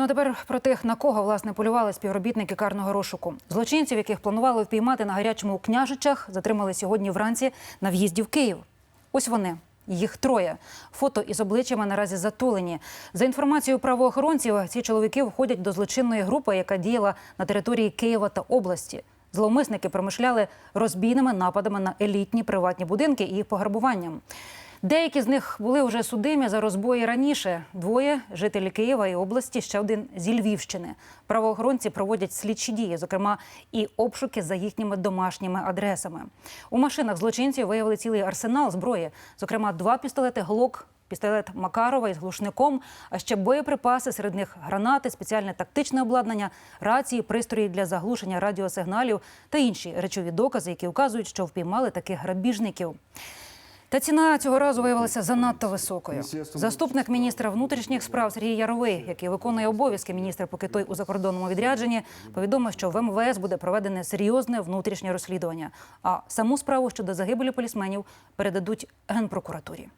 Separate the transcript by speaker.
Speaker 1: Ну а тепер про тих, на кого власне полювали співробітники карного розшуку. Злочинців, яких планували впіймати на гарячому у княжичах, затримали сьогодні вранці на в'їзді в Київ. Ось вони. Їх троє. Фото із обличчями наразі затулені. За інформацією правоохоронців, ці чоловіки входять до злочинної групи, яка діяла на території Києва та області. Зловмисники промишляли розбійними нападами на елітні приватні будинки і пограбуванням. Деякі з них були вже судимі за розбої раніше. Двоє жителі Києва і області, ще один зі Львівщини. Правоохоронці проводять слідчі дії, зокрема і обшуки за їхніми домашніми адресами. У машинах злочинців виявили цілий арсенал зброї, зокрема два пістолети Глок. Пістолет Макарова із глушником, а ще боєприпаси, серед них гранати, спеціальне тактичне обладнання, рації, пристрої для заглушення радіосигналів та інші речові докази, які вказують, що впіймали таких грабіжників. Та ціна цього разу виявилася занадто високою. Заступник міністра внутрішніх справ Сергій Яровий, який виконує обов'язки міністра, поки той у закордонному відрядженні, повідомив, що в МВС буде проведене серйозне внутрішнє розслідування. А саму справу щодо загибелі полісменів передадуть генпрокуратурі.